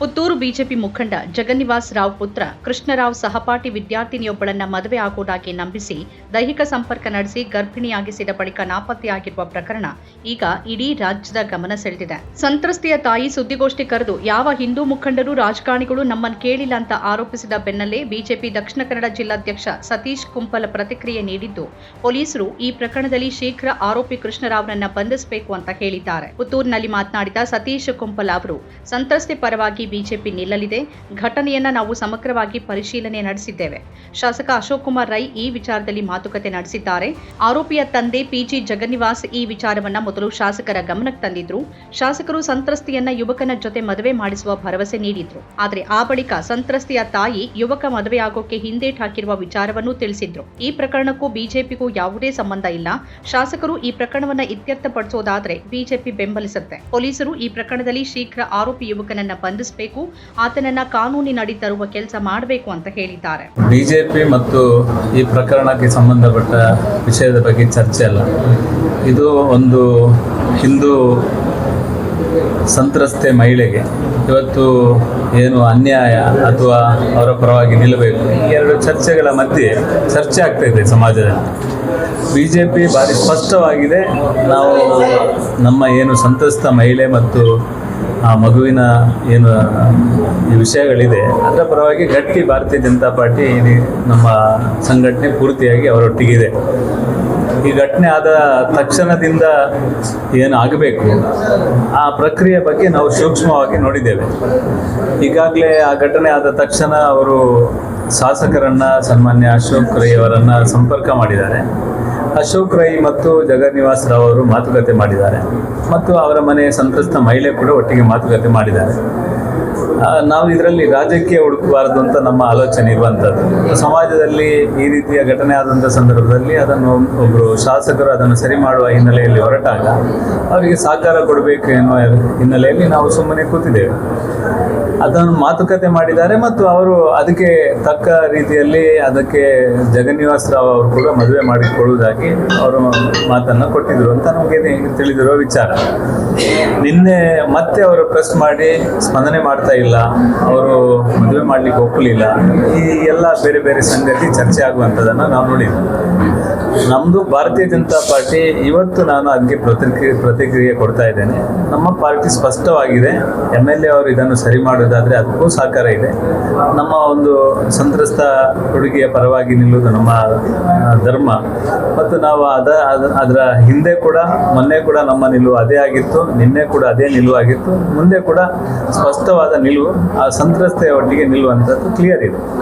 Puttur BJP ಮುಖಂಡ ಜಗನ್ನಿವಾಸ್ ರಾವ್ ಪುತ್ರ ಕೃಷ್ಣರಾವ್ ಸಹಪಾಠಿ ವಿದ್ಯಾರ್ಥಿನಿಯೊಬ್ಬಳನ್ನ ಮದುವೆ ಆಗುವುದಾಗಿ ನಂಬಿಸಿ ದೈಹಿಕ ಸಂಪರ್ಕ ನಡೆಸಿ ಗರ್ಭಿಣಿಯಾಗಿಸಿದ ಬಳಿಕ ನಾಪತ್ತೆಯಾಗಿರುವ ಪ್ರಕರಣ ಈಗ ಇಡೀ ರಾಜ್ಯದ ಗಮನ ಸೆಳೆದಿದೆ. ಸಂತ್ರಸ್ತೆಯ ತಾಯಿ ಸುದ್ದಿಗೋಷ್ಠಿ ಕರೆದು, ಯಾವ ಹಿಂದೂ ಮುಖಂಡರು ರಾಜಕಾರಣಿಗಳು ನಮ್ಮನ್ನು ಕೇಳಿಲ್ಲ ಅಂತ ಆರೋಪಿಸಿದ ಬೆನ್ನಲ್ಲೇ ಬಿಜೆಪಿ ದಕ್ಷಿಣ ಕನ್ನಡ ಜಿಲ್ಲಾಧ್ಯಕ್ಷ ಸತೀಶ್ ಕುಂಪಲ ಪ್ರತಿಕ್ರಿಯೆ ನೀಡಿದ್ದು, ಪೊಲೀಸರು ಈ ಪ್ರಕರಣದಲ್ಲಿ ಶೀಘ್ರ ಆರೋಪಿ ಕೃಷ್ಣರಾವ್ನನ್ನ ಬಂಧಿಸಬೇಕು ಅಂತ ಹೇಳಿದ್ದಾರೆ. ಪುತ್ತೂರಿನಲ್ಲಿ ಮಾತನಾಡಿದ ಸತೀಶ್ ಕುಂಪಲ ಅವರು, ಸಂತ್ರಸ್ತೆ ಪರವಾಗಿ ಬಿಜೆಪಿ ನಿಲ್ಲಲಿದೆ. ಘಟನೆಯನ್ನ ನಾವು ಸಮಗ್ರವಾಗಿ ಪರಿಶೀಲನೆ ನಡೆಸಿದ್ದೇವೆ. ಶಾಸಕ ಅಶೋಕ್ ಕುಮಾರ್ ರೈ ಈ ವಿಚಾರದಲ್ಲಿ ಮಾತುಕತೆ ನಡೆಸಿದ್ದಾರೆ. ಆರೋಪಿಯ ತಂದೆ ಪಿಜಿ ಜಗನ್ನಿವಾಸ್ ಈ ವಿಚಾರವನ್ನ ಮೊದಲು ಶಾಸಕರ ಗಮನಕ್ಕೆ ತಂದಿದ್ರು. ಶಾಸಕರು ಸಂತ್ರಸ್ತೆಯನ್ನ ಯುವಕನ ಜೊತೆ ಮದುವೆ ಮಾಡಿಸುವ ಭರವಸೆ ನೀಡಿದ್ರು. ಆದರೆ ಆ ಬಳಿಕ ಸಂತ್ರಸ್ತೆಯ ತಾಯಿ ಯುವಕ ಮದುವೆಯಾಗೋಕೆ ಹಿಂದೇಟ್ ಹಾಕಿರುವ ವಿಚಾರವನ್ನು ತಿಳಿಸಿದ್ರು. ಈ ಪ್ರಕರಣಕ್ಕೂ ಬಿಜೆಪಿಗೂ ಯಾವುದೇ ಸಂಬಂಧ ಇಲ್ಲ. ಶಾಸಕರು ಈ ಪ್ರಕರಣವನ್ನ ಇತ್ಯರ್ಥಪಡಿಸೋದಾದ್ರೆ ಬಿಜೆಪಿ ಬೆಂಬಲಿಸುತ್ತೆ. ಪೊಲೀಸರು ಈ ಪ್ರಕರಣದಲ್ಲಿ ಶೀಘ್ರ ಆರೋಪಿ ಯುವಕನನ್ನ ಬಂಧಿಸಬೇಕು. ಆತನನ್ನ ಕಾನೂನಿನಡಿ ತರುವ ಕೆಲಸ ಮಾಡಬೇಕು ಅಂತ ಹೇಳಿದ್ದಾರೆ. ಬಿಜೆಪಿ ಮತ್ತು ಈ ಪ್ರಕರಣಕ್ಕೆ ಸಂಬಂಧಪಟ್ಟ ವಿಷಯದ ಬಗ್ಗೆ ಚರ್ಚೆ ಅಲ್ಲ. ಇದು ಒಂದು ಹಿಂದೂ ಸಂತ್ರಸ್ತೆ ಮಹಿಳೆಗೆ ಇವತ್ತು ಏನು ಅನ್ಯಾಯ ಅಥವಾ ಅವರ ಪರವಾಗಿ ನಿಲ್ಲಬೇಕು, ಈ ಎರಡು ಚರ್ಚೆಗಳ ಮಧ್ಯೆ ಚರ್ಚೆ ಆಗ್ತಾ ಇದೆ ಸಮಾಜದಲ್ಲಿ. ಬಿ ಜೆ ಪಿ ಭಾರಿ ಸ್ಪಷ್ಟವಾಗಿದೆ, ನಾವು ನಮ್ಮ ಏನು ಸಂತ್ರಸ್ತ ಮಹಿಳೆ ಮತ್ತು ಆ ಮಗುವಿನ ಏನು, ಈ ವಿಷಯಗಳಿದೆ, ಅದರ ಪರವಾಗಿ ಗಟ್ಟಿ ಭಾರತೀಯ ಜನತಾ ಪಾರ್ಟಿ ನಮ್ಮ ಸಂಘಟನೆ ಪೂರ್ತಿಯಾಗಿ ಅವರೊಟ್ಟಿಗಿದೆ. ಈ ಘಟನೆ ಆದ ತಕ್ಷಣದಿಂದ ಏನು ಆಗಬೇಕು? ಆ ಪ್ರಕ್ರಿಯೆ ಬಗ್ಗೆ ನಾವು ಸೂಕ್ಷ್ಮವಾಗಿ ನೋಡಿದ್ದೇವೆ. ಈಗಾಗಲೇ ಆ ಘಟನೆ ಆದ ತಕ್ಷಣ ಅವರು ಶಾಸಕರನ್ನು, ಸನ್ಮಾನ್ಯ ಅಶೋಕ್ ರೈ ಅವರನ್ನು ಸಂಪರ್ಕ ಮಾಡಿದ್ದಾರೆ. ಅಶೋಕ್ ರೈ ಮತ್ತು ಜಗನ್ನಿವಾಸ್ ರಾವ್ ಅವರು ಮಾತುಕತೆ ಮಾಡಿದ್ದಾರೆ. ಮತ್ತು ಅವರ ಮನೆಯ ಸಂತ್ರಸ್ತ ಮಹಿಳೆ ಕೂಡ ಒಟ್ಟಿಗೆ ಮಾತುಕತೆ ಮಾಡಿದ್ದಾರೆ. ನಾವು ಇದರಲ್ಲಿ ರಾಜಕೀಯ ಹುಡುಕಬಾರದು ಅಂತ ನಮ್ಮ ಆಲೋಚನೆ ಇರುವಂಥದ್ದು. ಸಮಾಜದಲ್ಲಿ ಈ ರೀತಿಯ ಘಟನೆ ಆದಂಥ ಸಂದರ್ಭದಲ್ಲಿ ಅದನ್ನು ಒಬ್ಬರು ಶಾಸಕರು ಅದನ್ನು ಸರಿ ಮಾಡುವ ಹಿನ್ನೆಲೆಯಲ್ಲಿ ಹೊರಟಾಗ ಅವರಿಗೆ ಸಹಕಾರ ಕೊಡಬೇಕು ಎನ್ನುವ ಹಿನ್ನೆಲೆಯಲ್ಲಿ ನಾವು ಸುಮ್ಮನೆ ಕೂತಿದ್ದೇವೆ. ಅದನ್ನು ಮಾತುಕತೆ ಮಾಡಿದ್ದಾರೆ ಮತ್ತು ಅವರು ಅದಕ್ಕೆ ತಕ್ಕ ರೀತಿಯಲ್ಲಿ ಅದಕ್ಕೆ ಜಗನ್ನಿವಾಸ್ ರಾವ್ ಅವರು ಕೂಡ ಮದುವೆ ಮಾಡಿಕೊಳ್ಳುವುದಾಗಿ ಅವರು ಮಾತನ್ನು ಕೊಟ್ಟಿದ್ರು ಅಂತ ನಮಗೆ ತಿಳಿದಿರುವ ವಿಚಾರ. ನಿನ್ನೆ ಮತ್ತೆ ಅವರು ಪ್ರೆಸ್ ಮಾಡಿ ಸ್ಪಂದನೆ ಮಾಡ್ತಾ ಇಲ್ಲ, ಅವರು ಮದುವೆ ಮಾಡಲಿಕ್ಕೆ ಒಪ್ಪಲಿಲ್ಲ. ಈ ಎಲ್ಲ ಬೇರೆ ಬೇರೆ ಸಂಗತಿ ಚರ್ಚೆ ಆಗುವಂಥದ್ದನ್ನು ನಾವು ನೋಡಿದ್ವಿ. ನಮ್ಮದು ಭಾರತೀಯ ಜನತಾ ಪಾರ್ಟಿ ಇವತ್ತು ನಾನು ಅದಕ್ಕೆ ಪ್ರತಿಕ್ರಿಯೆ ಪ್ರತಿಕ್ರಿಯೆ ಕೊಡ್ತಾ ಇದ್ದೇನೆ. ನಮ್ಮ ಪಾರ್ಟಿ ಸ್ಪಷ್ಟವಾಗಿದೆ. ಎಂ ಎಲ್ ಎ ಅವರು ಇದನ್ನು ಸರಿ ಮಾಡೋದಾದರೆ ಅದಕ್ಕೂ ಸಹಕಾರ ಇದೆ. ನಮ್ಮ ಒಂದು ಸಂತ್ರಸ್ತ ಹುಡುಗಿಯ ಪರವಾಗಿ ನಿಲ್ಲುವುದು ನಮ್ಮ ಧರ್ಮ. ಮತ್ತು ನಾವು ಅದ, ಅದ- ಅದರ ಹಿಂದೆ ಕೂಡ, ಮೊನ್ನೆ ಕೂಡ ನಮ್ಮ ನಿಲುವು ಅದೇ ಆಗಿತ್ತು. ನಿನ್ನೆ ಕೂಡ ಅದೇ ನಿಲುವಾಗಿತ್ತು ಮುಂದೆ ಕೂಡ ಸ್ಪಷ್ಟವಾದ ನಿಲುವು ಆ ಸಂತ್ರಸ್ತೆಯ ಒಟ್ಟಿಗೆ ನಿಲ್ಲುವಂಥದ್ದು ಕ್ಲಿಯರ್ ಇದೆ.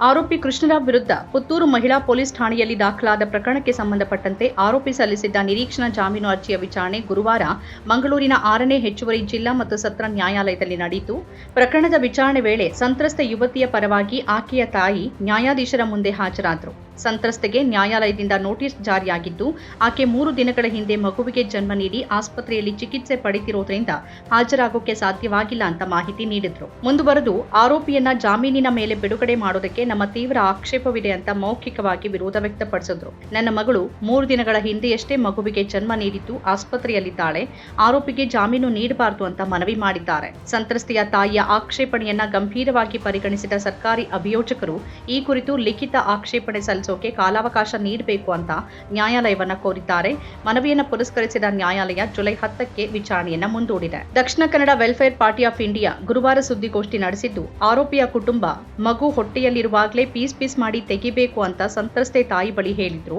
ಆರೋಪಿ ಕೃಷ್ಣರಾವ್ ವಿರುದ್ಧ ಪುತ್ತೂರು ಮಹಿಳಾ ಪೊಲೀಸ್ ಠಾಣೆಯಲ್ಲಿ ದಾಖಲಾದ ಪ್ರಕರಣಕ್ಕೆ ಸಂಬಂಧಪಟ್ಟಂತೆ ಆರೋಪಿ ಸಲ್ಲಿಸಿದ್ದ ನಿರೀಕ್ಷಣಾ ಜಾಮೀನು ಅರ್ಜಿಯ ವಿಚಾರಣೆ ಗುರುವಾರ ಮಂಗಳೂರಿನ ಆರನೇ ಹೆಚ್ಚುವರಿ ಜಿಲ್ಲಾ ಮತ್ತು ಸತ್ರ ನ್ಯಾಯಾಲಯದಲ್ಲಿ ನಡೆಯಿತು. ಪ್ರಕರಣದ ವಿಚಾರಣೆ ವೇಳೆ ಸಂತ್ರಸ್ತ ಯುವತಿಯ ಪರವಾಗಿ ಆಕೆಯ ತಾಯಿ ನ್ಯಾಯಾಧೀಶರ ಮುಂದೆ ಹಾಜರಾದರು. ಸಂತ್ರಸ್ತೆಗೆ ನ್ಯಾಯಾಲಯದಿಂದ ನೋಟಿಸ್ ಜಾರಿಯಾಗಿದ್ದು, ಆಕೆ ಮೂರು ದಿನಗಳ ಹಿಂದೆ ಮಗುವಿಗೆ ಜನ್ಮ ನೀಡಿ ಆಸ್ಪತ್ರೆಯಲ್ಲಿ ಚಿಕಿತ್ಸೆ ಪಡೆದಿರೋದ್ರಿಂದ ಹಾಜರಾಗೋಕೆ ಸಾಧ್ಯವಾಗಿಲ್ಲ ಅಂತ ಮಾಹಿತಿ ನೀಡಿದ್ರು. ಮುಂದುವರೆದು ಆರೋಪಿಯನ್ನ ಜಾಮೀನಿನ ಮೇಲೆ ಬಿಡುಗಡೆ ಮಾಡೋದಕ್ಕೆ ನಮ್ಮ ತೀವ್ರ ಆಕ್ಷೇಪವಿದೆ ಅಂತ ಮೌಖಿಕವಾಗಿ ವಿರೋಧ ವ್ಯಕ್ತಪಡಿಸಿದ್ರು. ನನ್ನ ಮಗಳು ಮೂರು ದಿನಗಳ ಹಿಂದೆಯಷ್ಟೇ ಮಗುವಿಗೆ ಜನ್ಮ ನೀಡಿದ್ದು, ಆಸ್ಪತ್ರೆಯಲ್ಲಿದ್ದಾಳೆ. ಆರೋಪಿಗೆ ಜಾಮೀನು ನೀಡಬಾರದು ಅಂತ ಮನವಿ ಮಾಡಿದ್ದಾರೆ. ಸಂತ್ರಸ್ತೆಯ ತಾಯಿಯ ಆಕ್ಷೇಪಣೆಯನ್ನ ಗಂಭೀರವಾಗಿ ಪರಿಗಣಿಸಿದ ಸರ್ಕಾರಿ ಅಭಿಯೋಜಕರು ಈ ಕುರಿತು ಲಿಖಿತ ಆಕ್ಷೇಪಣೆ ಸಲ್ಲಿಸೋಕೆ ಕಾಲಾವಕಾಶ ನೀಡಬೇಕು ಅಂತ ನ್ಯಾಯಾಲಯವನ್ನ ಕೋರಿದ್ದಾರೆ. ಮನವಿಯನ್ನು ಪುರಸ್ಕರಿಸಿದ ನ್ಯಾಯಾಲಯ ಜುಲೈ ಹತ್ತಕ್ಕೆ ವಿಚಾರಣೆಯನ್ನು ಮುಂದೂಡಿದೆ. Dakshina Kannada welfare party of India ಗುರುವಾರ ಸುದ್ದಿಗೋಷ್ಠಿ ನಡೆಸಿದ್ದು, ಆರೋಪಿಯ ಕುಟುಂಬ ಮಗು ಹೊಟ್ಟೆಯಲ್ಲಿರುವಾಗಲೇ ಪೀಸ್ ಪೀಸ್ ಮಾಡಿ ತೆಗಿಬೇಕು ಅಂತ ಸಂತ್ರಸ್ತೆ ತಾಯಿ ಬಳಿ ಹೇಳಿದ್ರು.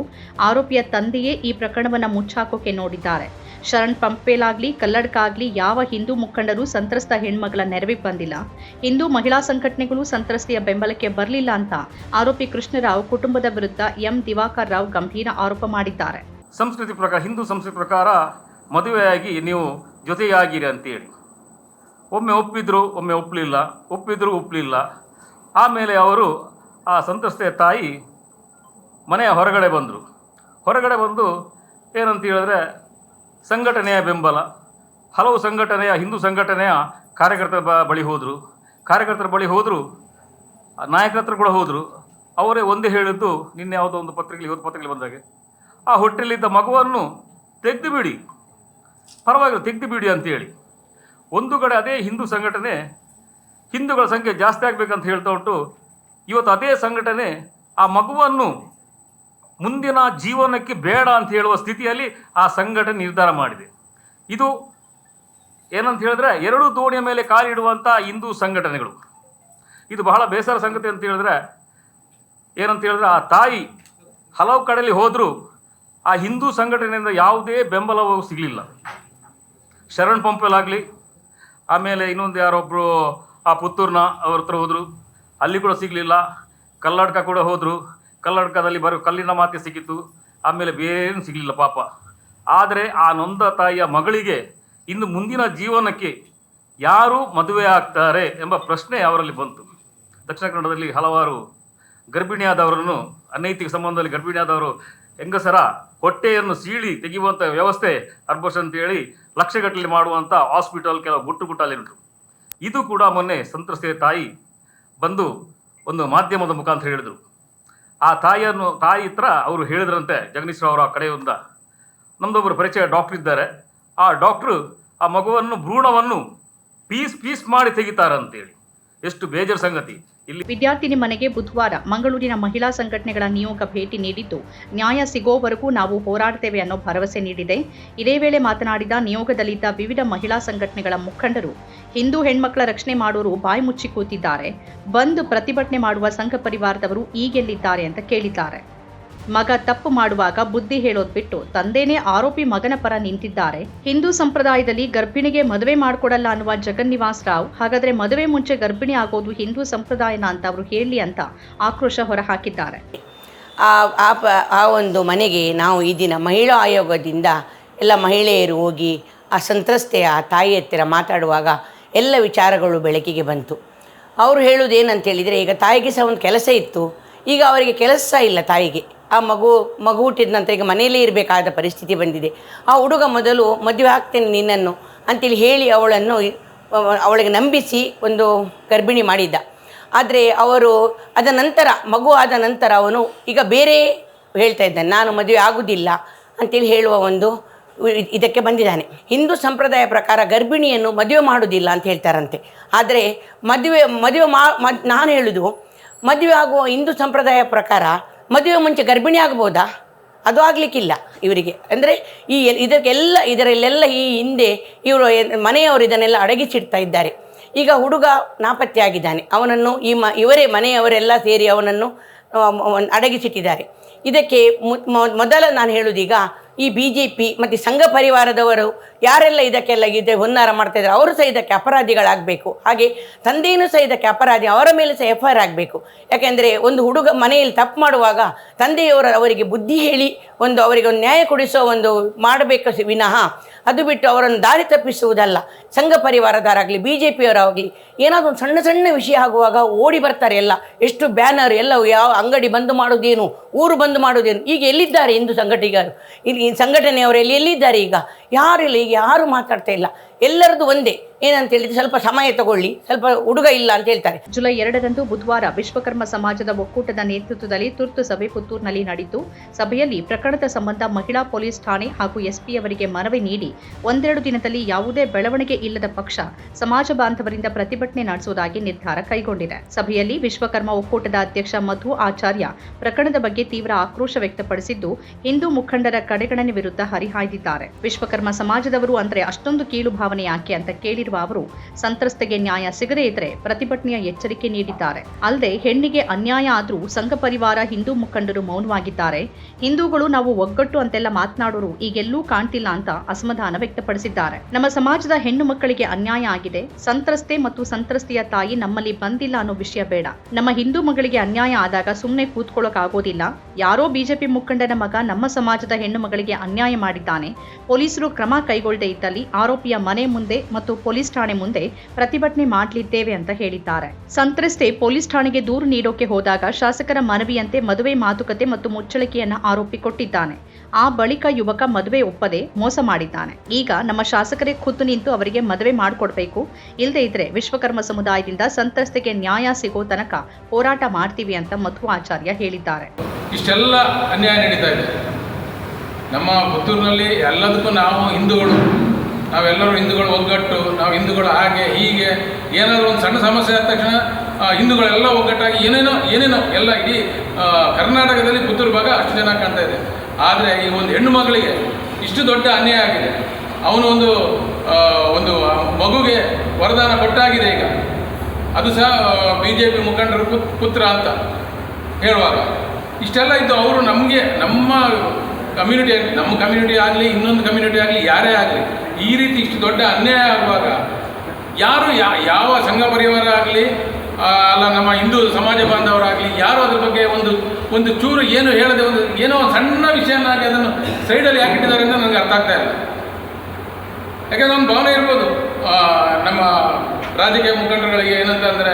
ಆರೋಪಿಯ ತಂದೆಯೇ ಈ ಪ್ರಕರಣವನ್ನ ಮುಚ್ಚಾಕೋಕೆ ನೋಡಿದ್ದಾರೆ. ಶರಣ್ ಪಂಪೇಲಾಗ್ಲಿ, ಕಲ್ಲಡ್ಕಾಗಲಿ, ಯಾವ ಹಿಂದೂ ಮುಖಂಡರು ಸಂತ್ರಸ್ತ ಹೆಣ್ಮಗಳ ನೆರವಿಗೆ ಬಂದಿಲ್ಲ. ಹಿಂದೂ ಮಹಿಳಾ ಸಂಘಟನೆಗಳು ಸಂತ್ರಸ್ತೆಯ ಬೆಂಬಲಕ್ಕೆ ಬರಲಿಲ್ಲ ಅಂತ ಆರೋಪಿ ಕೃಷ್ಣರಾವ್ ಕುಟುಂಬದ ವಿರುದ್ಧ ಎಂ ದಿವಾಕರ್ ರಾವ್ ಗಂಭೀರ ಆರೋಪ ಮಾಡಿದ್ದಾರೆ. ಸಂಸ್ಕೃತಿ ಪ್ರಕಾರ, ಹಿಂದೂ ಸಂಸ್ಕೃತಿ ಪ್ರಕಾರ ಮದುವೆಯಾಗಿ ನೀವು ಜೊತೆಯಾಗಿರಿ ಅಂತೇಳಿ. ಒಮ್ಮೆ ಒಪ್ಪಿದ್ರು, ಒಮ್ಮೆ ಒಪ್ಪಲಿಲ್ಲ, ಒಪ್ಪಿದ್ರು ಒಪ್ಪಲಿಲ್ಲ. ಆಮೇಲೆ ಅವರು ಆ ಸಂತ್ರಸ್ತೆಯ ತಾಯಿ ಮನೆಯ ಹೊರಗಡೆ ಬಂದರು. ಹೊರಗಡೆ ಬಂದು ಏನಂತ ಹೇಳಿದ್ರೆ ಸಂಘಟನೆಯ ಬೆಂಬಲ. ಹಲವು ಸಂಘಟನೆಯ, ಹಿಂದೂ ಸಂಘಟನೆಯ ಕಾರ್ಯಕರ್ತರ ಬ, ಬಳಿ ಹೋದರು. ಕಾರ್ಯಕರ್ತರ ಬಳಿ ಹೋದರು ನಾಯಕರತ್ರ ಕೂಡ ಹೋದರು. ಅವರೇ ಒಂದೇ ಹೇಳಿದ್ದು, ನಿನ್ನೆ ಯಾವುದೋ ಒಂದು ಪತ್ರಿಕೆ ಇವತ್ತು ಪತ್ರಿಕೆ ಬಂದಾಗೆ. ಆ ಹೊಟ್ಟೆಲಿದ್ದ ಮಗುವನ್ನು ತೆಗೆದು ಬಿಡಿ ಪರವಾಗಿಲ್ಲ ತೆಗೆದು ಬಿಡಿ ಅಂತೇಳಿ. ಒಂದು ಕಡೆ ಅದೇ ಹಿಂದೂ ಸಂಘಟನೆ, ಹಿಂದೂಗಳ ಸಂಖ್ಯೆ ಜಾಸ್ತಿ ಆಗಬೇಕಂತ ಹೇಳ್ತಾ ಉಂಟು. ಇವತ್ತು ಅದೇ ಸಂಘಟನೆ, ಆ ಮಗುವನ್ನು ಮುಂದಿನ ಜೀವನಕ್ಕೆ ಬೇಡ ಅಂತ ಹೇಳುವ ಸ್ಥಿತಿಯಲ್ಲಿ ಆ ಸಂಘಟನೆ ನಿರ್ಧಾರ ಮಾಡಿದೆ. ಇದು ಏನಂತ ಹೇಳಿದ್ರೆ ಎರಡು ದೋಣಿಯ ಮೇಲೆ ಕಾಲಿಡುವಂಥ ಹಿಂದೂ ಸಂಘಟನೆಗಳು. ಇದು ಬಹಳ ಬೇಸರ ಸಂಗತಿ ಅಂತ ಹೇಳಿದ್ರೆ ಏನಂತ ಹೇಳಿದ್ರೆ ಆ ತಾಯಿ ಹಲವು ಕಡೆಯಲ್ಲಿ ಹೋದರೂ ಆ ಹಿಂದೂ ಸಂಘಟನೆಯಿಂದ ಯಾವುದೇ ಬೆಂಬಲವೂ ಸಿಗಲಿಲ್ಲ. ಶರಣ್ ಪಂಪಲಾಗಲಿ ಆಮೇಲೆ ಇನ್ನೊಂದು ಯಾರೊಬ್ಬರು ಆ ಪುತ್ತೂರ್ನ ಅವ್ರ ಹತ್ರ ಹೋದರು, ಅಲ್ಲಿ ಕೂಡ ಸಿಗಲಿಲ್ಲ. ಕಲ್ಲಾಡ್ಕ ಕೂಡ ಹೋದರು. ಕಲ್ಲಡ್ಕದಲ್ಲಿ ಬರೋ ಕಲ್ಲಿನ ಮಾತೆ ಸಿಕ್ಕಿತು ಆಮೇಲೆ ಬೇರೇನು ಸಿಗಲಿಲ್ಲ ಪಾಪ. ಆದರೆ ಆ ನೊಂದ ತಾಯಿಯ ಮಗಳಿಗೆ ಇನ್ನು ಮುಂದಿನ ಜೀವನಕ್ಕೆ ಯಾರು ಮದುವೆ ಆಗ್ತಾರೆ ಎಂಬ ಪ್ರಶ್ನೆ ಅವರಲ್ಲಿ ಬಂತು. ದಕ್ಷಿಣ ಕನ್ನಡದಲ್ಲಿ ಹಲವಾರು ಗರ್ಭಿಣಿಯಾದವರನ್ನು, ಅನೈತಿಕ ಸಂಬಂಧದಲ್ಲಿ ಗರ್ಭಿಣಿಯಾದವರು ಹೆಂಗಸರ ಹೊಟ್ಟೆಯನ್ನು ಸೀಳಿ ತೆಗೆಯುವಂಥ ವ್ಯವಸ್ಥೆ ಅರ್ಬಸ್ ಅಂತೇಳಿ ಲಕ್ಷಗಟ್ಟಲೆ ಮಾಡುವಂಥ ಹಾಸ್ಪಿಟಲ್ ಕೆಲವು ಗುಟ್ಟು ಗುಟ್ಟಲ್ಲಿ ಉಂಟು. ಇದು ಕೂಡ ಮೊನ್ನೆ ಸಂತ್ರಸ್ತೆಯ ತಾಯಿ ಬಂದು ಒಂದು ಮಾಧ್ಯಮದ ಮುಖಾಂತರ ಹೇಳಿದರು. ಆ ತಾಯಿಯನ್ನು, ತಾಯಿ ಹತ್ರ ಅವರು ಹೇಳಿದ್ರಂತೆ ಜಗನೀಶ್ ಅವರ ಕಡೆಯಿಂದ. ನಮ್ಮದೊಬ್ಬರು ಪರಿಚಯ ಡಾಕ್ಟರ್ ಇದ್ದಾರೆ. ಆ ಡಾಕ್ಟ್ರು ಆ ಮಗುವನ್ನು ಭ್ರೂಣವನ್ನು ಪೀಸ್ ಪೀಸ್ ಮಾಡಿ ತೆಗಿತಾರಂತೇಳಿ. ಎಷ್ಟು ಬೇಜಾರು ಸಂಗತಿ. ವಿದ್ಯಾರ್ಥಿನಿ ಮನೆಗೆ ಬುಧವಾರ ಮಂಗಳೂರಿನ ಮಹಿಳಾ ಸಂಘಟನೆಗಳ ನಿಯೋಗ ಭೇಟಿ ನೀಡಿದ್ದು, ನ್ಯಾಯ ಸಿಗೋವರೆಗೂ ನಾವು ಹೋರಾಡ್ತೇವೆ ಅನ್ನೋ ಭರವಸೆ ನೀಡಿದೆ. ಇದೇ ವೇಳೆ ಮಾತನಾಡಿದ ನಿಯೋಗದಲ್ಲಿದ್ದ ವಿವಿಧ ಮಹಿಳಾ ಸಂಘಟನೆಗಳ ಮುಖಂಡರು, ಹಿಂದೂ ಹೆಣ್ಮಕ್ಕಳ ರಕ್ಷಣೆ ಮಾಡೋರು ಬಾಯಿ ಮುಚ್ಚಿ ಕೂತಿದ್ದಾರೆ. ಬಂದು ಪ್ರತಿಭಟನೆ ಮಾಡುವ ಸಂಘ ಪರಿವಾರದವರು ಈಗೆಲ್ಲಿದ್ದಾರೆ ಅಂತ ಕೇಳಿದ್ದಾರೆ. ಮಗ ತಪ್ಪು ಮಾಡುವಾಗ ಬುದ್ಧಿ ಹೇಳೋದ್ ಬಿಟ್ಟು ತಂದೆನೇ ಆರೋಪಿ ಮಗನ ಪರ ನಿಂತಿದ್ದಾರೆ. ಹಿಂದೂ ಸಂಪ್ರದಾಯದಲ್ಲಿ ಗರ್ಭಿಣಿಗೆ ಮದುವೆ ಮಾಡಿಕೊಡಲ್ಲ ಅನ್ನುವ ಜಗನ್ನಿವಾಸ್ ರಾವ್ ಹಾಗಾದ್ರೆ ಮದುವೆ ಮುಂಚೆ ಗರ್ಭಿಣಿ ಆಗೋದು ಹಿಂದೂ ಸಂಪ್ರದಾಯನ ಅಂತ ಅವರು ಹೇಳಿ ಅಂತ ಆಕ್ರೋಶ ಹೊರಹಾಕಿದ್ದಾರೆ. ಆ ಆ ಒಂದು ಮನೆಗೆ ನಾವು ಈ ದಿನ ಮಹಿಳಾ ಆಯೋಗದಿಂದ ಎಲ್ಲ ಮಹಿಳೆಯರು ಹೋಗಿ ಆ ಸಂತ್ರಸ್ತೆಯ ತಾಯಿ ಹತ್ತಿರ ಮಾತಾಡುವಾಗ ಎಲ್ಲ ವಿಚಾರಗಳು ಬೆಳಕಿಗೆ ಬಂತು. ಅವರು ಹೇಳೋದು ಈಗ ತಾಯಿಗೆ ಸಹ ಒಂದು ಕೆಲಸ ಇತ್ತು. ಈಗ ಅವರಿಗೆ ಕೆಲಸ ಇಲ್ಲ ತಾಯಿಗೆ. ಆ ಮಗು ಮಗು ಹುಟ್ಟಿದ ನಂತರ ಈಗ ಮನೆಯಲ್ಲೇ ಇರಬೇಕಾದ ಪರಿಸ್ಥಿತಿ ಬಂದಿದೆ. ಆ ಹುಡುಗ ಮೊದಲು ಮದುವೆ ಆಗ್ತೇನೆ ನಿನ್ನನ್ನು ಅಂತೇಳಿ ಹೇಳಿ ಅವಳನ್ನು, ಅವಳಿಗೆ ನಂಬಿಸಿ ಒಂದು ಗರ್ಭಿಣಿ ಮಾಡಿದ್ದ. ಆದರೆ ಅವರು ಅದ ನಂತರ, ಮಗು ಆದ ನಂತರ ಅವನು ಈಗ ಬೇರೆ ಹೇಳ್ತಾ ಇದ್ದಾನೆ, ನಾನು ಮದುವೆ ಆಗುವುದಿಲ್ಲ ಅಂತೇಳಿ ಹೇಳುವ ಒಂದು ಇದಕ್ಕೆ ಬಂದಿದ್ದಾನೆ. ಹಿಂದೂ ಸಂಪ್ರದಾಯ ಪ್ರಕಾರ ಗರ್ಭಿಣಿಯನ್ನು ಮದುವೆ ಮಾಡುವುದಿಲ್ಲ ಅಂತ ಹೇಳ್ತಾರಂತೆ. ಆದರೆ ಮದುವೆ ಮದುವೆ ಮಾ ನಾನು ಹೇಳುವುದು ಮದುವೆ ಆಗುವ ಹಿಂದೂ ಸಂಪ್ರದಾಯ ಪ್ರಕಾರ ಮದುವೆ ಮುಂಚೆ ಗರ್ಭಿಣಿ ಆಗ್ಬೋದಾ? ಅದು ಆಗಲಿಕ್ಕಿಲ್ಲ ಇವರಿಗೆ. ಅಂದರೆ ಈ ಇದಕ್ಕೆಲ್ಲ, ಇದರಲ್ಲೆಲ್ಲ ಈ ಹಿಂದೆ ಇವರು ಮನೆಯವರು ಇದನ್ನೆಲ್ಲ ಅಡಗಿಸಿಡ್ತಾ ಇದ್ದಾರೆ. ಈಗ ಹುಡುಗ ನಾಪತ್ತೆಯಾಗಿದ್ದಾನೆ. ಅವನನ್ನು ಈ ಮ, ಇವರೇ ಮನೆಯವರೆಲ್ಲ ಸೇರಿ ಅವನನ್ನು ಅಡಗಿಸಿಟ್ಟಿದ್ದಾರೆ. ಇದಕ್ಕೆ ಮೊದಲ ನಾನು ಹೇಳುವುದೀಗ ಈ ಬಿ ಜೆ ಪಿ ಮತ್ತು ಸಂಘ ಪರಿವಾರದವರು ಯಾರೆಲ್ಲ ಇದಕ್ಕೆಲ್ಲ ಇದೆ ಹುನ್ನಾರ ಮಾಡ್ತಾ ಇದ್ದಾರೆ ಅವರು ಸಹ ಇದಕ್ಕೆ ಅಪರಾಧಿಗಳಾಗಬೇಕು. ಹಾಗೆ ತಂದೆಯೂ ಸಹ ಇದಕ್ಕೆ ಅಪರಾಧಿ, ಅವರ ಮೇಲೆ ಸಹ ಎಫ್ ಐ ಆರ್ ಆಗಬೇಕು. ಯಾಕೆಂದರೆ ಒಂದು ಹುಡುಗ ಮನೆಯಲ್ಲಿ ತಪ್ಪು ಮಾಡುವಾಗ ತಂದೆಯವರು ಅವರಿಗೆ ಬುದ್ಧಿ ಹೇಳಿ ಒಂದು ಅವರಿಗೆ ಒಂದು ನ್ಯಾಯ ಕೊಡಿಸೋ ಒಂದು ಮಾಡಬೇಕು ವಿನಃ ಅದು ಬಿಟ್ಟು ಅವರನ್ನು ದಾರಿ ತಪ್ಪಿಸುವುದಲ್ಲ. ಸಂಘ ಪರಿವಾರದವರಾಗಲಿ ಬಿ ಜೆ ಪಿಯವರಾಗಲಿ ಏನಾದರೂ ಒಂದು ಸಣ್ಣ ಸಣ್ಣ ವಿಷಯ ಆಗುವಾಗ ಓಡಿ ಬರ್ತಾರೆ ಎಲ್ಲ. ಎಷ್ಟು ಬ್ಯಾನರ್, ಎಲ್ಲವೂ ಯಾವ ಅಂಗಡಿ ಬಂದು ಮಾಡೋದೇನು, ಊರು ಬಂದು ಮಾಡೋದೇನು, ಈಗ ಎಲ್ಲಿದ್ದಾರೆ ಹಿಂದೂ ಸಂಘಟಿಗರು ಇಲ್ಲಿ ಈ ಸಂಘಟನೆಯವರು ಎಲ್ಲಿ ಎಲ್ಲಿದ್ದಾರೆ ಈಗ? ಯಾರಿಲ್ಲ ಈಗ ಯಾರು ಮಾತಾಡ್ತಾ ಇಲ್ಲ? ಎಲ್ಲರದ್ದು ಒಂದೇ. ಏನಂತ ಹೇಳಿದ್ರೆ ಸ್ವಲ್ಪ ಸಮಯ ತಗೊಳ್ಳಿ, ಸ್ವಲ್ಪ ಹುಡುಗ ಇಲ್ಲ ಅಂತ ಹೇಳ್ತಾರೆ. ಜುಲೈ ಎರಡರಂದು ಬುಧವಾರ ವಿಶ್ವಕರ್ಮ ಸಮಾಜದ ಒಕ್ಕೂಟದ ನೇತೃತ್ವದಲ್ಲಿ ತುರ್ತು ಸಭೆ ಪುತ್ತೂರಿನಲ್ಲಿ ನಡೆಯಿತು. ಸಭೆಯಲ್ಲಿ ಪ್ರಕರಣದ ಸಂಬಂಧ ಮಹಿಳಾ ಪೊಲೀಸ್ ಠಾಣೆ ಹಾಗೂ ಎಸ್ಪಿ ಅವರಿಗೆ ಮನವಿ ನೀಡಿ, ಒಂದೆರಡು ದಿನದಲ್ಲಿ ಯಾವುದೇ ಬೆಳವಣಿಗೆ ಇಲ್ಲದ ಪಕ್ಷ ಸಮಾಜ ಬಾಂಧವರಿಂದ ಪ್ರತಿಭಟನೆ ನಡೆಸುವುದಾಗಿ ನಿರ್ಧಾರ ಕೈಗೊಂಡಿದೆ. ಸಭೆಯಲ್ಲಿ ವಿಶ್ವಕರ್ಮ ಒಕ್ಕೂಟದ ಅಧ್ಯಕ್ಷ ಮಧು ಆಚಾರ್ಯ ಪ್ರಕರಣದ ಬಗ್ಗೆ ತೀವ್ರ ಆಕ್ರೋಶ ವ್ಯಕ್ತಪಡಿಸಿದ್ದು, ಹಿಂದೂ ಮುಖಂಡರ ಕಡೆಗಣನೆ ವಿರುದ್ಧ ಹರಿಹಾಯ್ದಿದ್ದಾರೆ. ವಿಶ್ವಕರ್ಮ ಸಮಾಜದವರು ಅಂದರೆ ಅಷ್ಟೊಂದು ಕೀಳು ಭಾವನೆ ಯಾಕೆ ಅಂತ ಕೇಳಿರುವ ಅವರು ಸಂತ್ರಸ್ತೆಗೆ ನ್ಯಾಯ ಸಿಗದೇ ಇದ್ರೆ ಪ್ರತಿಭಟನೆಯ ಎಚ್ಚರಿಕೆ ನೀಡಿದ್ದಾರೆ. ಅಲ್ಲದೆ ಹೆಣ್ಣಿಗೆ ಅನ್ಯಾಯ ಆದರೂ ಸಂಘ ಪರಿವಾರ ಹಿಂದೂ ಮುಖಂಡರು ಮೌನವಾಗಿದ್ದಾರೆ. ಹಿಂದೂಗಳು ನಾವು ಒಗ್ಗಟ್ಟು ಅಂತೆಲ್ಲ ಮಾತನಾಡೋರು ಈಗೆಲ್ಲೂ ಕಾಣ್ತಿಲ್ಲ ಅಂತ ಅಸಮಾಧಾನ ವ್ಯಕ್ತಪಡಿಸಿದ್ದಾರೆ. ನಮ್ಮ ಸಮಾಜದ ಹೆಣ್ಣು ಮಕ್ಕಳಿಗೆ ಅನ್ಯಾಯ ಆಗಿದೆ. ಸಂತ್ರಸ್ತೆ ಮತ್ತು ಸಂತ್ರಸ್ತೆಯ ತಾಯಿ ನಮ್ಮಲ್ಲಿ ಬಂದಿಲ್ಲ ಅನ್ನೋ ವಿಷಯ ಬೇಡ. ನಮ್ಮ ಹಿಂದೂ ಮಗಳಿಗೆ ಅನ್ಯಾಯ ಆದಾಗ ಸುಮ್ಮನೆ ಕೂತ್ಕೊಳ್ಳೋಕ್ ಆಗೋದಿಲ್ಲ ಯಾರೋ ಬಿಜೆಪಿ ಮುಖಂಡನ ಮಗ ನಮ್ಮ ಸಮಾಜದ ಹೆಣ್ಣು ಮಗಳಿಗೆ ಅನ್ಯಾಯ ಮಾಡಿದ್ದಾನೆ. ಪೊಲೀಸರು ಕ್ರಮ ಕೈಗೊಳ್ಳದೆ ಇದ್ದಲ್ಲಿ ಆರೋಪಿಯ ಮನೆ ಮುಂದೆ ಮತ್ತು ಪೊಲೀಸ್ ಠಾಣೆ ಮುಂದೆ ಪ್ರತಿಭಟನೆ ಮಾಡಲಿದ್ದೇವೆ ಅಂತ ಹೇಳಿದ್ದಾರೆ. ಸಂತ್ರಸ್ತೆ ಪೊಲೀಸ್ ಠಾಣೆಗೆ ದೂರು ನೀಡೋಕೆ ಹೋದಾಗ ಶಾಸಕರ ಮನವಿಯಂತೆ ಮದುವೆ ಮಾತುಕತೆ ಮತ್ತು ಮುಚ್ಚಳಿಕೆಯನ್ನ ಆರೋಪಿ ಕೊಟ್ಟಿದ್ದಾನೆ ಆ ಬಳಿಕ ಯುವಕ ಮದುವೆ ಒಪ್ಪದೆ ಮೋಸ ಮಾಡಿದ್ದಾನೆ. ಈಗ ನಮ್ಮ ಶಾಸಕರೇ ಖುದ್ದು ನಿಂತು ಅವರಿಗೆ ಮದುವೆ ಮಾಡಿಕೊಡ್ಬೇಕು. ಇಲ್ಲದೇ ಇದ್ರೆ ವಿಶ್ವಕರ್ಮ ಸಮುದಾಯದಿಂದ ಸಂತ್ರಸ್ತೆಗೆ ನ್ಯಾಯ ಸಿಗೋ ತನಕ ಹೋರಾಟ ಮಾಡ್ತೀವಿ ಅಂತ ಮಧು ಆಚಾರ್ಯ ಹೇಳಿದ್ದಾರೆ. ಇಷ್ಟೆಲ್ಲ ಅನ್ಯಾಯ ನಡೀತಾ ಇದೆ. ನಮ್ಮ ಪುತ್ತೂರಿನಲ್ಲಿ ಎಲ್ಲದಕ್ಕೂ ನಾವು ಹಿಂದೂಗಳು. ನಾವೆಲ್ಲರೂ ಹಿಂದೂಗಳು ಒಗ್ಗಟ್ಟು, ನಾವು ಹಿಂದೂಗಳು ಹಾಗೆ, ಹೀಗೆ, ಏನಾದರೂ ಒಂದು ಸಣ್ಣ ಸಮಸ್ಯೆ ಆದ ತಕ್ಷಣ ಹಿಂದೂಗಳೆಲ್ಲ ಒಗ್ಗಟ್ಟಾಗಿ ಏನೇನೋ ಏನೇನೋ, ಎಲ್ಲ ಇಡೀ ಕರ್ನಾಟಕದಲ್ಲಿ ಪುತ್ತೂರು ಭಾಗ ಅಷ್ಟು ಜನ ಕಾಣ್ತಾ ಇದೆ. ಆದರೆ ಈ ಒಂದು ಹೆಣ್ಣು ಮಗಳಿಗೆ ಇಷ್ಟು ದೊಡ್ಡ ಅನ್ಯಾಯ ಆಗಿದೆ. ಅವನು ಒಂದು ಒಂದು ಮಗುಗೆ ವರದಾನ ಕೊಟ್ಟಾಗಿದೆ ಈಗ. ಅದು ಸಹ ಬಿ ಜೆ ಪಿ ಮುಖಂಡರು ಪುತ್ರ ಅಂತ ಹೇಳುವಾಗ. ಇಷ್ಟೆಲ್ಲ ಇದ್ದು ಅವರು ನಮಗೆ, ನಮ್ಮ ಕಮ್ಯುನಿಟಿ ನಮ್ಮ ಕಮ್ಯುನಿಟಿ ಆಗಲಿ, ಇನ್ನೊಂದು ಕಮ್ಯುನಿಟಿ ಆಗಲಿ, ಯಾರೇ ಆಗಲಿ, ಈ ರೀತಿ ಇಷ್ಟು ದೊಡ್ಡ ಅನ್ಯಾಯ ಆಗುವಾಗ ಯಾರು ಯಾ, ಯಾವ ಸಂಘ ಪರಿವಾರ ಆಗಲಿ ಅಲ್ಲ ನಮ್ಮ ಹಿಂದೂ ಸಮಾಜ ಬಾಂಧವರಾಗಲಿ ಯಾರು ಅದ್ರ ಬಗ್ಗೆ ಒಂದು ಒಂದು ಚೂರು ಏನು ಹೇಳದೆ ಒಂದು, ಏನೋ ಸಣ್ಣ ವಿಷಯನಾಗಿ ಅದನ್ನು ಸೈಡಲ್ಲಿ ಯಾಕೆ ಇಟ್ಟಿದ್ದಾರೆ ಅಂತ ನನಗೆ ಅರ್ಥ ಆಗ್ತಾ ಇಲ್ಲ. ಯಾಕೆಂದ್ರೆ ಒಂದು ಭಾವನೆ ಇರ್ಬೋದು. ನಮ್ಮ ರಾಜಕೀಯ ಮುಖಂಡರುಗಳಿಗೆ ಏನಂತ ಅಂದರೆ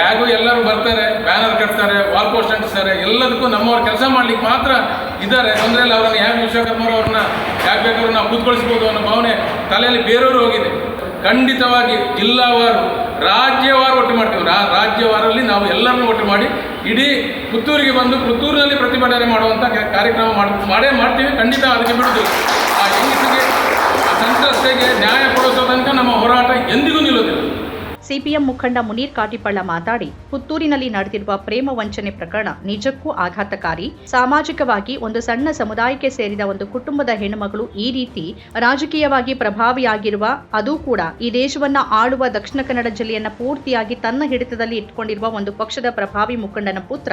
ಯಾಗೂ ಎಲ್ಲರೂ ಬರ್ತಾರೆ, ಬ್ಯಾನರ್ ಕಟ್ತಾರೆ, ವಾಲ್ ಪೋಸ್ಟ್ ಅಂಟಿಸ್ತಾರೆ, ಎಲ್ಲದಕ್ಕೂ ನಮ್ಮವ್ರು ಕೆಲಸ ಮಾಡ್ಲಿಕ್ಕೆ ಮಾತ್ರ ಇದ್ದಾರೆ. ತೊಂದರೆ ಇಲ್ಲ, ಅವರನ್ನು ಹೇಗೆ ವಿಶ್ವಕರ್ಮರು ಅವ್ರನ್ನ ಯಾಕೆ ಬೇಕಾದ್ರೂ ನಾವು ಕೂತ್ಕೊಳಿಸ್ಬೋದು ಅನ್ನೋ ಭಾವನೆ ತಲೆಯಲ್ಲಿ ಬೇರೆಯವರು ಹೋಗಿದೆ. ಖಂಡಿತವಾಗಿ ಜಿಲ್ಲಾವಾರು, ರಾಜ್ಯವಾರು ಒಟ್ಟು ಮಾಡ್ತೀವಿ. ರಾಜ್ಯವಾರಲ್ಲಿ ನಾವು ಎಲ್ಲರನ್ನೂ ಒಟ್ಟು ಮಾಡಿ ಇಡೀ ಪುತ್ತೂರಿಗೆ ಬಂದು ಪುತ್ತೂರಿನಲ್ಲಿ ಪ್ರತಿಭಟನೆ ಮಾಡುವಂಥ ಕಾರ್ಯಕ್ರಮ ಮಾಡಿ ಮಾಡೇ ಮಾಡ್ತೀವಿ. ಖಂಡಿತ ಅದಕ್ಕೆ ಬಿಡೋದು ಆ ಹೆಂಗಸಿಗೆ, ಆ ಸಂತ್ರಸ್ತೆಗೆ ನ್ಯಾಯ ಕೊಡಿಸೋ ತನಕ ನಮ್ಮ ಹೋರಾಟ ಎಂದಿಗೂ ನಿಲ್ಲೋದಿಲ್ಲ ಸಿಪಿಎಂ ಮುಖಂಡ ಮುನೀರ್ ಕಾಟಿಪಳ್ಳ ಮಾತಾಡಿ, ಪುತ್ತೂರಿನಲ್ಲಿ ನಡೆದಿರುವ ಪ್ರೇಮ ವಂಚನೆ ಪ್ರಕರಣ ನಿಜಕ್ಕೂ ಆಘಾತಕಾರಿ. ಸಾಮಾಜಿಕವಾಗಿ ಒಂದು ಸಣ್ಣ ಸಮುದಾಯಕ್ಕೆ ಸೇರಿದ ಒಂದು ಕುಟುಂಬದ ಹೆಣ್ಣುಮಗಳು ಈ ರೀತಿ ರಾಜಕೀಯವಾಗಿ ಪ್ರಭಾವಿಯಾಗಿರುವ, ಅದು ಕೂಡ ಈ ದೇಶವನ್ನ ಆಳುವ ದಕ್ಷಿಣ ಕನ್ನಡ ಜಿಲ್ಲೆಯನ್ನ ಪೂರ್ತಿಯಾಗಿ ತನ್ನ ಹಿಡಿತದಲ್ಲಿ ಇಟ್ಕೊಂಡಿರುವ ಒಂದು ಪಕ್ಷದ ಪ್ರಭಾವಿ ಮುಖಂಡನ ಪುತ್ರ.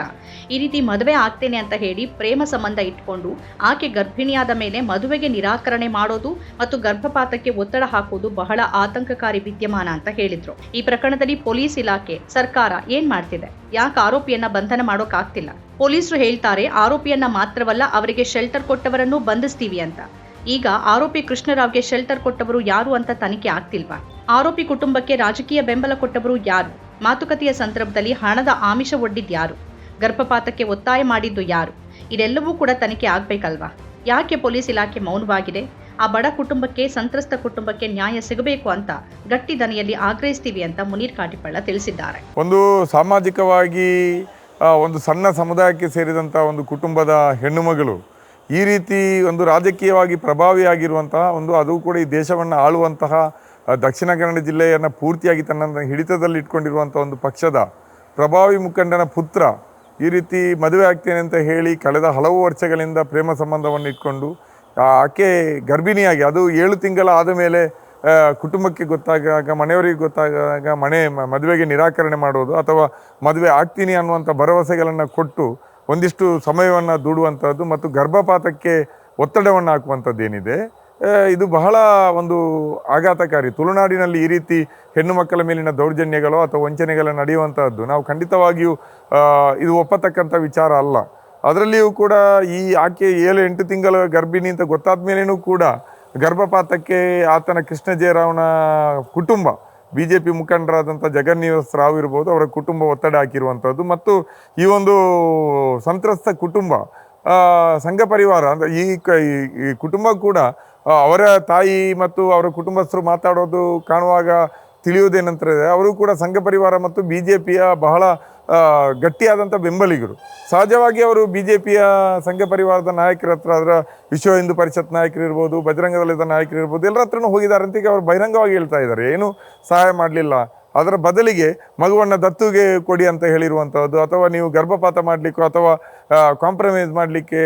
ಈ ರೀತಿ ಮದುವೆ ಆಗ್ತೇನೆ ಅಂತ ಹೇಳಿ ಪ್ರೇಮ ಸಂಬಂಧ ಇಟ್ಕೊಂಡು, ಆಕೆ ಗರ್ಭಿಣಿಯಾದ ಮೇಲೆ ಮದುವೆಗೆ ನಿರಾಕರಣೆ ಮಾಡೋದು ಮತ್ತು ಗರ್ಭಪಾತಕ್ಕೆ ಒತ್ತಡ ಹಾಕುವುದು ಬಹಳ ಆತಂಕಕಾರಿ ವಿದ್ಯಮಾನ ಅಂತ ಹೇಳಿದ್ರು. ಪ್ರಕರಣದಲ್ಲಿ ಪೊಲೀಸ್ ಇಲಾಖೆ, ಸರ್ಕಾರ ಏನ್ ಮಾಡ್ತಿದೆ? ಯಾಕೆ ಆರೋಪಿಯನ್ನ ಬಂಧನ ಮಾಡೋಕ್ಕಾಗ್ತಿಲ್ಲ ಪೊಲೀಸರು ಹೇಳ್ತಾರೆ, ಆರೋಪಿಯನ್ನ ಮಾತ್ರವಲ್ಲ, ಅವರಿಗೆ ಶೆಲ್ಟರ್ ಕೊಟ್ಟವರನ್ನು ಬಂಧಿಸ್ತೀವಿ ಅಂತ. ಈಗ ಆರೋಪಿ ಕೃಷ್ಣರಾವ್ಗೆ ಶೆಲ್ಟರ್ ಕೊಟ್ಟವರು ಯಾರು ಅಂತ ತನಿಖೆ ಆಗ್ತಿಲ್ವಾ? ಆರೋಪಿ ಕುಟುಂಬಕ್ಕೆ ರಾಜಕೀಯ ಬೆಂಬಲ ಕೊಟ್ಟವರು ಯಾರು? ಮಾತುಕತೆಯ ಸಂದರ್ಭದಲ್ಲಿ ಹಣದ ಆಮಿಷ ಒಡ್ಡಿದ್ ಯಾರು? ಗರ್ಭಪಾತಕ್ಕೆ ಒತ್ತಾಯ ಮಾಡಿದ್ದು ಯಾರು? ಇದೆಲ್ಲವೂ ಕೂಡ ತನಿಖೆ ಆಗ್ಬೇಕಲ್ವಾ? ಯಾಕೆ ಪೊಲೀಸ್ ಇಲಾಖೆ ಮೌನವಾಗಿದೆ? ಆ ಬಡ ಕುಟುಂಬಕ್ಕೆ, ಸಂತ್ರಸ್ತ ಕುಟುಂಬಕ್ಕೆ ನ್ಯಾಯ ಸಿಗಬೇಕು ಅಂತ ಗಟ್ಟಿ ದನಿಯಲ್ಲಿ ಆಗ್ರಹಿಸ್ತೀವಿ ಅಂತ ಮುನೀರ್ ಕಾಟಿಪಳ್ಳ ತಿಳಿಸಿದ್ದಾರೆ. ಒಂದು ಸಾಮಾಜಿಕವಾಗಿ ಒಂದು ಸಣ್ಣ ಸಮುದಾಯಕ್ಕೆ ಸೇರಿದಂಥ ಒಂದು ಕುಟುಂಬದ ಹೆಣ್ಣುಮಗಳು ಈ ರೀತಿ ಒಂದು ರಾಜಕೀಯವಾಗಿ ಪ್ರಭಾವಿಯಾಗಿರುವಂತಹ ಒಂದು, ಅದು ಕೂಡ ಈ ದೇಶವನ್ನು ಆಳುವಂತಹ ದಕ್ಷಿಣ ಕನ್ನಡ ಜಿಲ್ಲೆಯನ್ನು ಪೂರ್ತಿಯಾಗಿ ತನ್ನ ಹಿಡಿತದಲ್ಲಿ ಇಟ್ಕೊಂಡಿರುವಂಥ ಒಂದು ಪಕ್ಷದ ಪ್ರಭಾವಿ ಮುಖಂಡನ ಪುತ್ರ ಈ ರೀತಿ ಮದುವೆ ಆಗ್ತೇನೆ ಅಂತ ಹೇಳಿ ಕಳೆದ ಹಲವು ವರ್ಷಗಳಿಂದ ಪ್ರೇಮ ಸಂಬಂಧವನ್ನು ಇಟ್ಕೊಂಡು ಆಕೆ ಗರ್ಭಿಣಿಯಾಗಿ, ಅದು ಏಳು ತಿಂಗಳ ಆದ ಮೇಲೆ ಕುಟುಂಬಕ್ಕೆ ಗೊತ್ತಾಗಾಗ ಮನೆಯವರಿಗೆ ಗೊತ್ತಾಗಾಗ ಮನೆ ಮದುವೆಗೆ ನಿರಾಕರಣೆ ಮಾಡೋದು ಅಥವಾ ಮದುವೆ ಆಗ್ತೀನಿ ಅನ್ನುವಂಥ ಭರವಸೆಗಳನ್ನು ಕೊಟ್ಟು ಒಂದಿಷ್ಟು ಸಮಯವನ್ನು ದೂಡುವಂಥದ್ದು ಮತ್ತು ಗರ್ಭಪಾತಕ್ಕೆ ಒತ್ತಡವನ್ನು ಹಾಕುವಂಥದ್ದು ಏನಿದೆ ಇದು ಬಹಳ ಒಂದು ಆಘಾತಕಾರಿ. ತುಳುನಾಡಿನಲ್ಲಿ ಈ ರೀತಿ ಹೆಣ್ಣು ಮಕ್ಕಳ ಮೇಲಿನ ದೌರ್ಜನ್ಯಗಳು ಅಥವಾ ವಂಚನೆಗಳು ನಡೆಯುವಂಥದ್ದು ನಾವು ಖಂಡಿತವಾಗಿಯೂ ಇದು ಒಪ್ಪತಕ್ಕಂಥ ವಿಚಾರ ಅಲ್ಲ. ಅದರಲ್ಲಿಯೂ ಕೂಡ ಈ ಆಕೆ ಏಳು, ಎಂಟು ತಿಂಗಳ ಗರ್ಭಿಣಿ ಅಂತ ಗೊತ್ತಾದ ಮೇಲೇನೂ ಕೂಡ ಗರ್ಭಪಾತಕ್ಕೆ ಆತನ ಕೃಷ್ಣ ಜಯರಾವ್ನ ಕುಟುಂಬ ಬಿ ಜೆ ಪಿ ಮುಖಂಡರಾದಂಥ ಜಗನ್ನಿವಾಸ್ ರಾವ್ ಇರ್ಬೋದು, ಅವರ ಕುಟುಂಬ ಒತ್ತಡ ಹಾಕಿರುವಂಥದ್ದು. ಮತ್ತು ಈ ಒಂದು ಸಂತ್ರಸ್ತ ಕುಟುಂಬ ಸಂಘ ಪರಿವಾರ ಅಂದರೆ ಈ ಕುಟುಂಬ ಕೂಡ ಅವರ ತಾಯಿ ಮತ್ತು ಅವರ ಕುಟುಂಬಸ್ಥರು ಮಾತಾಡೋದು ಕಾಣುವಾಗ ತಿಳಿಯುವುದೇನಂತಾರೆ ಅವರು ಕೂಡ ಸಂಘ ಪರಿವಾರ ಮತ್ತು ಬಿ ಜೆ ಪಿಯ ಬಹಳ ಗಟ್ಟಿಯಾದಂಥ ಬೆಂಬಲಿಗರು. ಸಹಜವಾಗಿ ಅವರು ಬಿ ಜೆ ಪಿಯ ಸಂಘ ಪರಿವಾರದ ನಾಯಕರ ಹತ್ರ ಅದರ ವಿಶ್ವ ಹಿಂದೂ ಪರಿಷತ್ ನಾಯಕರು ಇರ್ಬೋದು, ಬಜರಂಗ ದಳದ ನಾಯಕರು ಇರ್ಬೋದು, ಎಲ್ಲರ ಹತ್ರನೂ ಹೋಗಿದ್ದಾರೆ ಅಂತ ಅವರು ಬಹಿರಂಗವಾಗಿ ಹೇಳ್ತಾ ಇದ್ದಾರೆ. ಏನು ಸಹಾಯ ಮಾಡಲಿಲ್ಲ. ಅದರ ಬದಲಿಗೆ ಮಗುವನ್ನು ದತ್ತುಗೆ ಕೊಡಿ ಅಂತ ಹೇಳಿರುವಂಥದ್ದು ಅಥವಾ ನೀವು ಗರ್ಭಪಾತ ಮಾಡಲಿಕ್ಕೋ ಅಥವಾ ಕಾಂಪ್ರಮೈಸ್ ಮಾಡಲಿಕ್ಕೆ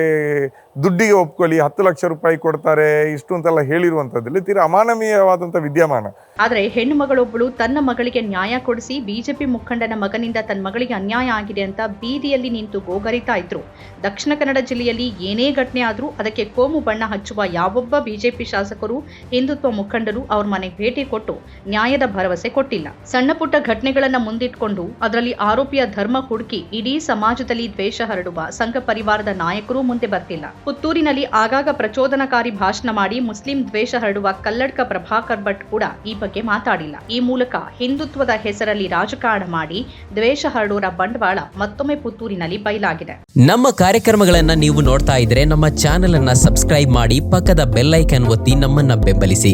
ದುಡ್ಡಿಗೆ ಒಪ್ಕೊಳ್ಳಿ, ಹತ್ತು ಲಕ್ಷ ರೂಪಾಯಿ ಕೊಡ್ತಾರೆ ಇಷ್ಟು ಅಂತೆಲ್ಲ ಹೇಳಿರುವಂಥದ್ದಲ್ಲಿ ತೀರಾ ಅಮಾನವೀಯವಾದಂಥ ವಿದ್ಯಮಾನ. ಆದರೆ ಹೆಣ್ಣು ಮಗಳೊಬ್ಬಳು ತನ್ನ ಮಗಳಿಗೆ ನ್ಯಾಯ ಕೊಡಿಸಿ ಬಿಜೆಪಿ ಮುಖಂಡನ ಮಗನಿಂದ ತನ್ನ ಮಗಳಿಗೆ ಅನ್ಯಾಯ ಆಗಿದೆ ಅಂತ ಬೀದಿಯಲ್ಲಿ ನಿಂತು ಗೋಗರಿತಾ ಇದ್ರು. ದಕ್ಷಿಣ ಕನ್ನಡ ಜಿಲ್ಲೆಯಲ್ಲಿ ಏನೇ ಘಟನೆ ಆದರೂ ಅದಕ್ಕೆ ಕೋಮು ಬಣ್ಣ ಹಚ್ಚುವ ಯಾವೊಬ್ಬ ಬಿಜೆಪಿ ಶಾಸಕರು ಹಿಂದುತ್ವ ಮುಖಂಡರು ಅವ್ರ ಮನೆಗೆ ಭೇಟಿ ಕೊಟ್ಟು ನ್ಯಾಯದ ಭರವಸೆ ಕೊಟ್ಟಿಲ್ಲ. ಸಣ್ಣ ಪುಟ್ಟ ಘಟನೆಗಳನ್ನ ಮುಂದಿಟ್ಕೊಂಡು ಅದರಲ್ಲಿ ಆರೋಪಿಯ ಧರ್ಮ ಹುಡುಕಿ ಇಡೀ ಸಮಾಜದಲ್ಲಿ ದ್ವೇಷ ಹರಡುವ ಸಂಘ ಪರಿವಾರದ ನಾಯಕರು ಮುಂದೆ ಬರ್ತಿಲ್ಲ. ಪುತ್ತೂರಿನಲ್ಲಿ ಆಗಾಗ ಪ್ರಚೋದನಕಾರಿ ಭಾಷಣ ಮಾಡಿ ಮುಸ್ಲಿಂ ದ್ವೇಷ ಹರಡುವ ಕಲ್ಲಡ್ಕ ಪ್ರಭಾಕರ್ ಭಟ್ ಕೂಡ ಈ ಬಗ್ಗೆ ಮಾತಾಡಿಲ್ಲ. ಈ ಮೂಲಕ ಹಿಂದುತ್ವದ ಹೆಸರಲ್ಲಿ ರಾಜಕಾರಣ ಮಾಡಿ ದ್ವೇಷ ಹರಡೋರ ಬಂಡವಾಳ ಮತ್ತೊಮ್ಮೆ ಪುತ್ತೂರಿನಲ್ಲಿ ಬಯಲಾಗಿದೆ. ನಮ್ಮ ಕಾರ್ಯಕ್ರಮಗಳನ್ನ ನೀವು ನೋಡ್ತಾ ಇದ್ರೆ ನಮ್ಮ ಚಾನೆಲ್ ಅನ್ನ ಸಬ್ಸ್ಕ್ರೈಬ್ ಮಾಡಿ ಪಕ್ಕದ ಬೆಲ್ಲೈಕನ್ ಒತ್ತಿ ನಮ್ಮನ್ನ ಬೆಂಬಲಿಸಿ.